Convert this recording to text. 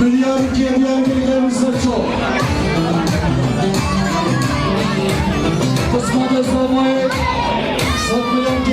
Milyon geliyor geliyoruz çok. Kısmet özlemeyi. Çok milyon